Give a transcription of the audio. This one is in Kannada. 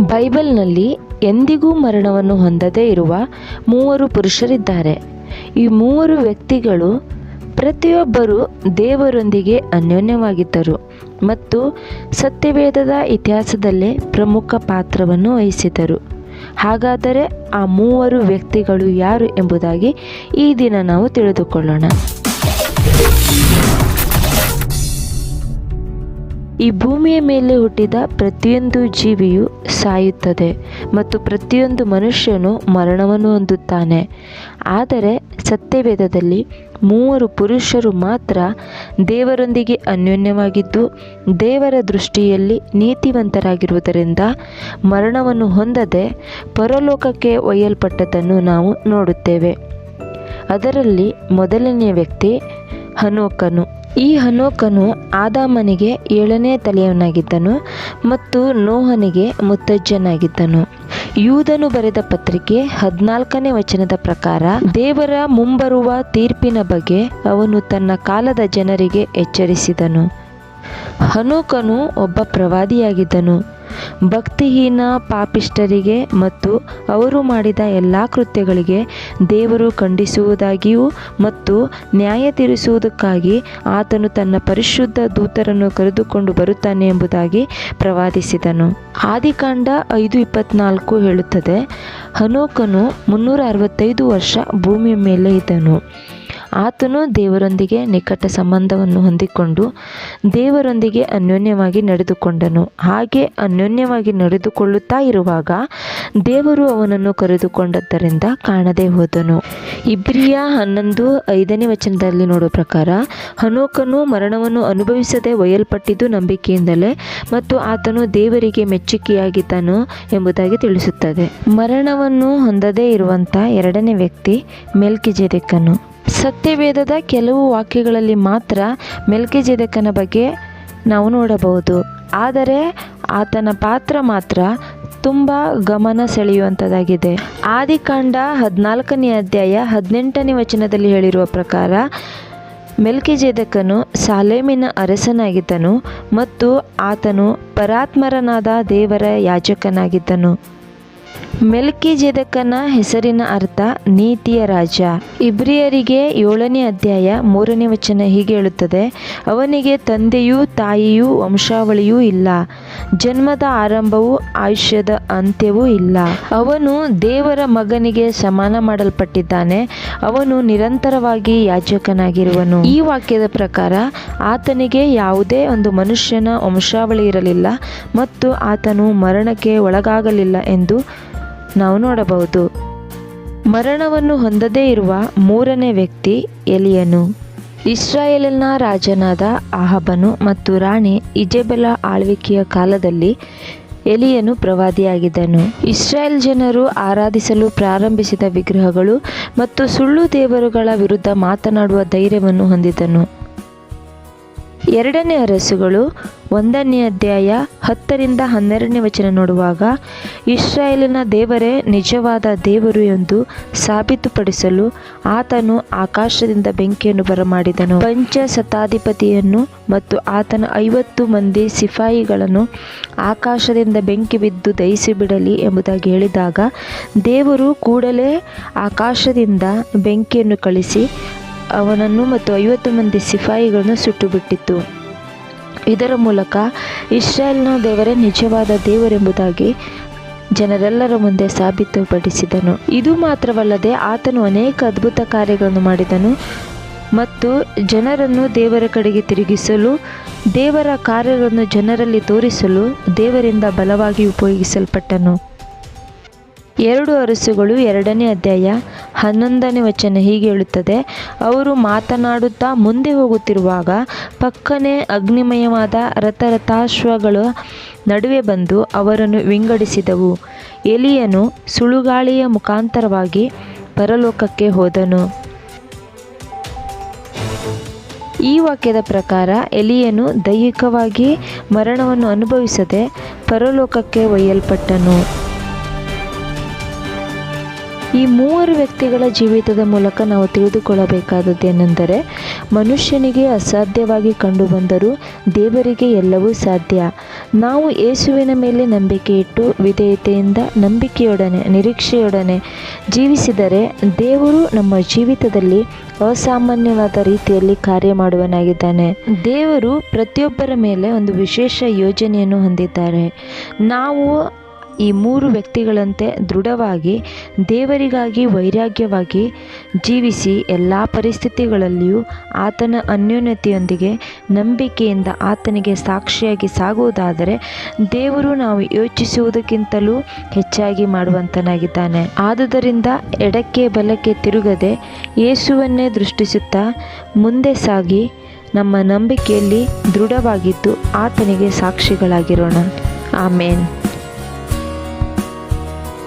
ಬೈಬಲ್ನಲ್ಲಿ ಎಂದಿಗೂ ಮರಣವನ್ನು ಹೊಂದದೇ ಇರುವ ಮೂವರು ಪುರುಷರಿದ್ದಾರೆ. ಈ ಮೂವರು ವ್ಯಕ್ತಿಗಳು ಪ್ರತಿಯೊಬ್ಬರು ದೇವರೊಂದಿಗೆ ಅನ್ಯೋನ್ಯವಾಗಿದ್ದರು ಮತ್ತು ಸತ್ಯವೇದದ ಇತಿಹಾಸದಲ್ಲೇ ಪ್ರಮುಖ ಪಾತ್ರವನ್ನು ವಹಿಸಿದರು ಹಾಗಾದರೆ ಆ ಮೂವರು ವ್ಯಕ್ತಿಗಳು ಯಾರು ಎಂಬುದಾಗಿ ಈ ದಿನ ನಾವು ತಿಳಿದುಕೊಳ್ಳೋಣ. ಈ ಭೂಮಿಯ ಮೇಲೆ ಹುಟ್ಟಿದ ಪ್ರತಿಯೊಂದು ಜೀವಿಯು ಸಾಯುತ್ತದೆ ಮತ್ತು ಪ್ರತಿಯೊಂದು ಮನುಷ್ಯನು ಮರಣವನ್ನು ಹೊಂದುತ್ತಾನೆ. ಆದರೆ ಸತ್ಯವೇದದಲ್ಲಿ ಮೂವರು ಪುರುಷರು ಮಾತ್ರ ದೇವರೊಂದಿಗೆ ಅನ್ಯೋನ್ಯವಾಗಿದ್ದು, ದೇವರ ದೃಷ್ಟಿಯಲ್ಲಿ ನೀತಿವಂತರಾಗಿರುವುದರಿಂದ ಮರಣವನ್ನು ಹೊಂದದೆ ಪರಲೋಕಕ್ಕೆ ಒಯ್ಯಲ್ಪಟ್ಟದ್ದನ್ನು ನಾವು ನೋಡುತ್ತೇವೆ. ಅದರಲ್ಲಿ ಮೊದಲನೆಯ ವ್ಯಕ್ತಿ ಹನೋಕನು. ಈ ಹನೋಕನು ಆದಾಮನಿಗೆ ಏಳನೇ ತಲೆಯವನಾಗಿದ್ದನು ಮತ್ತು ನೋಹನಿಗೆ ಮುತ್ತಜ್ಜನಾಗಿದ್ದನು. ಯೂದನು ಬರೆದ ಪತ್ರಿಕೆ ಹದಿನಾಲ್ಕನೇ ವಚನದ ಪ್ರಕಾರ, ದೇವರ ಮುಂಬರುವ ತೀರ್ಪಿನ ಬಗ್ಗೆ ಅವನು ತನ್ನ ಕಾಲದ ಜನರಿಗೆ ಎಚ್ಚರಿಸಿದನು. ಹನೋಕನು ಒಬ್ಬ ಪ್ರವಾದಿಯಾಗಿದ್ದನು. ಭಕ್ತಿಹೀನ ಪಾಪಿಷ್ಟರಿಗೆ ಮತ್ತು ಅವರು ಮಾಡಿದ ಎಲ್ಲ ಕೃತ್ಯಗಳಿಗೆ ದೇವರು ಖಂಡಿಸುವುದಾಗಿಯೂ ಮತ್ತು ನ್ಯಾಯ ತೀರಿಸುವುದಕ್ಕಾಗಿ ಆತನು ತನ್ನ ಪರಿಶುದ್ಧ ದೂತರನ್ನು ಕರೆದುಕೊಂಡು ಬರುತ್ತಾನೆ ಎಂಬುದಾಗಿ ಪ್ರವಾದಿಸಿದನು. ಆದಿಕಾಂಡ ಐದು ಇಪ್ಪತ್ನಾಲ್ಕು ಹೇಳುತ್ತದೆ, ಹನೋಕನು ಮುನ್ನೂರ ಅರವತ್ತೈದು ವರ್ಷ ಭೂಮಿಯ ಮೇಲೆ ಇದ್ದನು. ಆತನು ದೇವರೊಂದಿಗೆ ನಿಕಟ ಸಂಬಂಧವನ್ನು ಹೊಂದಿಕೊಂಡು ದೇವರೊಂದಿಗೆ ಅನ್ಯೋನ್ಯವಾಗಿ ನಡೆದುಕೊಂಡನು. ಹಾಗೆ ಅನ್ಯೋನ್ಯವಾಗಿ ನಡೆದುಕೊಳ್ಳುತ್ತಾ ಇರುವಾಗ ದೇವರು ಅವನನ್ನು ಕರೆದುಕೊಂಡದ್ದರಿಂದ ಕಾಣದೆ ಹೋದನು. ಇಬ್ರಿಯ ಹನ್ನೊಂದು ಐದನೇ ವಚನದಲ್ಲಿ ನೋಡುವ ಪ್ರಕಾರ, ಹನೋಕನು ಮರಣವನ್ನು ಅನುಭವಿಸದೆ ಒಯ್ಯಲ್ಪಟ್ಟಿದ್ದು ನಂಬಿಕೆಯಿಂದಲೇ ಮತ್ತು ಆತನು ದೇವರಿಗೆ ಮೆಚ್ಚುಗೆಯಾಗಿದ್ದನು ಎಂಬುದಾಗಿ ತಿಳಿಸುತ್ತದೆ. ಮರಣವನ್ನು ಹೊಂದದೇ ಇರುವಂಥ ಎರಡನೇ ವ್ಯಕ್ತಿ ಮೆಲ್ಕಿಜೆದೆಕನು ಸತ್ಯವೇದದ ಕೆಲವು ವಾಕ್ಯಗಳಲ್ಲಿ ಮಾತ್ರ ಮೆಲ್ಕಿಜೆದೆಕನ ಬಗ್ಗೆ ನಾವು ನೋಡಬಹುದು. ಆದರೆ ಆತನ ಪಾತ್ರ ಮಾತ್ರ ತುಂಬ ಗಮನ ಸೆಳೆಯುವಂಥದ್ದಾಗಿದೆ ಆದಿಕಾಂಡ ಹದಿನಾಲ್ಕನೇ ಅಧ್ಯಾಯ ಹದಿನೆಂಟನೇ ವಚನದಲ್ಲಿ ಹೇಳಿರುವ ಪ್ರಕಾರ, ಮೆಲ್ಕಿಜೇದಕನು ಸಾಲೇಮಿನ ಅರಸನಾಗಿದ್ದನು ಮತ್ತು ಆತನು ಪರಾತ್ಮರನಾದ ದೇವರ ಯಾಜಕನಾಗಿದ್ದನು. ಮೆಲ್ಕಿಜೆದಕನ ಹೆಸರಿನ ಅರ್ಥ ನೀತಿಯ ರಾಜ. ಇಬ್ರಿಯರಿಗೆ ಏಳನೇ ಅಧ್ಯಾಯ ಮೂರನೇ ವಚನ ಹೀಗೆ ಹೇಳುತ್ತದೆ, ಅವನಿಗೆ ತಂದೆಯೂ ತಾಯಿಯೂ ವಂಶಾವಳಿಯೂ ಇಲ್ಲ, ಜನ್ಮದ ಆರಂಭವೂ ಆಯುಷ್ಯದ ಅಂತ್ಯವೂ ಇಲ್ಲ. ಅವನು ದೇವರ ಮಗನಿಗೆ ಸಮಾನ ಮಾಡಲ್ಪಟ್ಟಿದ್ದಾನೆ, ಅವನು ನಿರಂತರವಾಗಿ ಯಾಜಕನಾಗಿರುವನು. ಈ ವಾಕ್ಯದ ಪ್ರಕಾರ ಆತನಿಗೆ ಯಾವುದೇ ಒಂದು ಮನುಷ್ಯನ ವಂಶಾವಳಿ ಇರಲಿಲ್ಲ ಮತ್ತು ಆತನು ಮರಣಕ್ಕೆ ಒಳಗಾಗಲಿಲ್ಲ ಎಂದು ನಾವು ನೋಡಬಹುದು. ಮರಣವನ್ನು ಹೊಂದದೇ ಇರುವ ಮೂರನೇ ವ್ಯಕ್ತಿ ಎಲಿಯನು. ಇಸ್ರಾಯೇಲಿನ ರಾಜನಾದ ಅಹಬನು ಮತ್ತು ರಾಣಿ ಇಜೆಬೆಲ ಆಳ್ವಿಕೆಯ ಕಾಲದಲ್ಲಿ ಎಲಿಯನು ಪ್ರವಾದಿಯಾಗಿದ್ದನು. ಇಸ್ರಾಯೇಲ್ ಜನರು ಆರಾಧಿಸಲು ಪ್ರಾರಂಭಿಸಿದ ವಿಗ್ರಹಗಳು ಮತ್ತು ಸುಳ್ಳು ದೇವರುಗಳ ವಿರುದ್ಧ ಮಾತನಾಡುವ ಧೈರ್ಯವನ್ನು ಹೊಂದಿದನು ಎರಡನೇ ಅರಸುಗಳು ಒಂದನೇ ಅಧ್ಯಾಯ ಹತ್ತರಿಂದ ಹನ್ನೆರಡನೇ ವಚನ ನೋಡುವಾಗ, ಇಸ್ರಾಯೇಲಿನ ದೇವರೇ ನಿಜವಾದ ದೇವರು ಎಂದು ಸಾಬೀತುಪಡಿಸಲು ಆತನು ಆಕಾಶದಿಂದ ಬೆಂಕಿಯನ್ನು ಬರಮಾಡಿದನು. ಪಂಚ ಶತಾಧಿಪತಿಯನ್ನು ಮತ್ತು ಆತನ ಐವತ್ತು ಮಂದಿ ಸಿಪಾಯಿಗಳನ್ನು ಆಕಾಶದಿಂದ ಬೆಂಕಿ ಬಿದ್ದು ದಹಿಸಿಬಿಡಲಿ ಎಂಬುದಾಗಿ ಹೇಳಿದಾಗ, ದೇವರು ಕೂಡಲೇ ಆಕಾಶದಿಂದ ಬೆಂಕಿಯನ್ನು ಕಳಿಸಿ ಅವನನ್ನು ಮತ್ತು ಐವತ್ತು ಮಂದಿ ಸಿಪಾಯಿಗಳನ್ನು ಸುಟ್ಟುಬಿಟ್ಟಿತ್ತು ಇದರ ಮೂಲಕ ಇಸ್ರಾಯೇಲ್ನ ದೇವರೇ ನಿಜವಾದ ದೇವರೆಂಬುದಾಗಿ ಜನರೆಲ್ಲರ ಮುಂದೆ ಸಾಬೀತುಪಡಿಸಿದನು. ಇದು ಮಾತ್ರವಲ್ಲದೆ ಆತನು ಅನೇಕ ಅದ್ಭುತ ಕಾರ್ಯಗಳನ್ನು ಮಾಡಿದನು ಮತ್ತು ಜನರನ್ನು ದೇವರ ಕಡೆಗೆ ತಿರುಗಿಸಲು, ದೇವರ ಕಾರ್ಯಗಳನ್ನು ಜನರಲ್ಲಿ ತೋರಿಸಲು ದೇವರಿಂದ ಬಲವಾಗಿ ಉಪಯೋಗಿಸಲ್ಪಟ್ಟನು. ಎರಡು ಅರಸುಗಳು ಎರಡನೇ ಅಧ್ಯಾಯ ಹನ್ನೊಂದನೇ ವಚನ ಹೀಗೆ ಹೇಳುತ್ತದೆ. ಅವರು ಮಾತನಾಡುತ್ತಾ ಮುಂದೆ ಹೋಗುತ್ತಿರುವಾಗ ಪಕ್ಕನೆ ಅಗ್ನಿಮಯವಾದ ರಥರಥಾಶ್ವಗಳ ನಡುವೆ ಬಂದು ಅವರನ್ನು ವಿಂಗಡಿಸಿದವು. ಎಲಿಯನು ಸುಳುಗಾಳಿಯ ಮುಖಾಂತರವಾಗಿ ಪರಲೋಕಕ್ಕೆ ಹೋದನು. ಈ ವಾಕ್ಯದ ಪ್ರಕಾರ ಎಲಿಯನು ದೈಹಿಕವಾಗಿ ಮರಣವನ್ನು ಅನುಭವಿಸದೆ ಪರಲೋಕಕ್ಕೆ ಒಯ್ಯಲ್ಪಟ್ಟನು. ಈ ಮೂವರು ವ್ಯಕ್ತಿಗಳ ಜೀವಿತದ ಮೂಲಕ ನಾವು ತಿಳಿದುಕೊಳ್ಳಬೇಕಾದದ್ದು ಏನೆಂದರೆ, ಮನುಷ್ಯನಿಗೆ ಅಸಾಧ್ಯವಾಗಿ ಕಂಡುಬಂದರೂ ದೇವರಿಗೆ ಎಲ್ಲವೂ ಸಾಧ್ಯ. ನಾವು ಯೇಸುವಿನ ಮೇಲೆ ನಂಬಿಕೆ ಇಟ್ಟು ವಿಧೇಯತೆಯಿಂದ ನಂಬಿಕೆಯೊಡನೆ, ನಿರೀಕ್ಷೆಯೊಡನೆ ಜೀವಿಸಿದರೆ ದೇವರು ನಮ್ಮ ಜೀವಿತದಲ್ಲಿ ಅಸಾಮಾನ್ಯವಾದ ರೀತಿಯಲ್ಲಿ ಕಾರ್ಯ ಮಾಡುವನಾಗಿದ್ದಾನೆ ದೇವರು ಪ್ರತಿಯೊಬ್ಬರ ಮೇಲೆ ಒಂದು ವಿಶೇಷ ಯೋಜನೆಯನ್ನು ಹೊಂದಿದ್ದಾರೆ. ನಾವು ಈ ಮೂರು ವ್ಯಕ್ತಿಗಳಂತೆ ದೃಢವಾಗಿ ದೇವರಿಗಾಗಿ ವೈರಾಗ್ಯವಾಗಿ ಜೀವಿಸಿ ಎಲ್ಲ ಪರಿಸ್ಥಿತಿಗಳಲ್ಲಿಯೂ ಆತನ ಅನ್ಯೋನ್ಯತೆಯೊಂದಿಗೆ ನಂಬಿಕೆಯಿಂದ ಆತನಿಗೆ ಸಾಕ್ಷಿಯಾಗಿ ಸಾಗುವುದಾದರೆ ದೇವರು ನಾವು ಯೋಚಿಸುವುದಕ್ಕಿಂತಲೂ ಹೆಚ್ಚಾಗಿ ಮಾಡುವಂತನಾಗಿದ್ದಾನೆ. ಆದುದರಿಂದ ಎಡಕ್ಕೆ ಬಲಕ್ಕೆ ತಿರುಗದೆ ಯೇಸುವನ್ನೇ ದೃಷ್ಟಿಸುತ್ತಾ ಮುಂದೆ ಸಾಗಿ ನಮ್ಮ ನಂಬಿಕೆಯಲ್ಲಿ ದೃಢವಾಗಿದ್ದು ಆತನಿಗೆ ಸಾಕ್ಷಿಗಳಾಗಿರೋಣ. ಆಮೇನ್.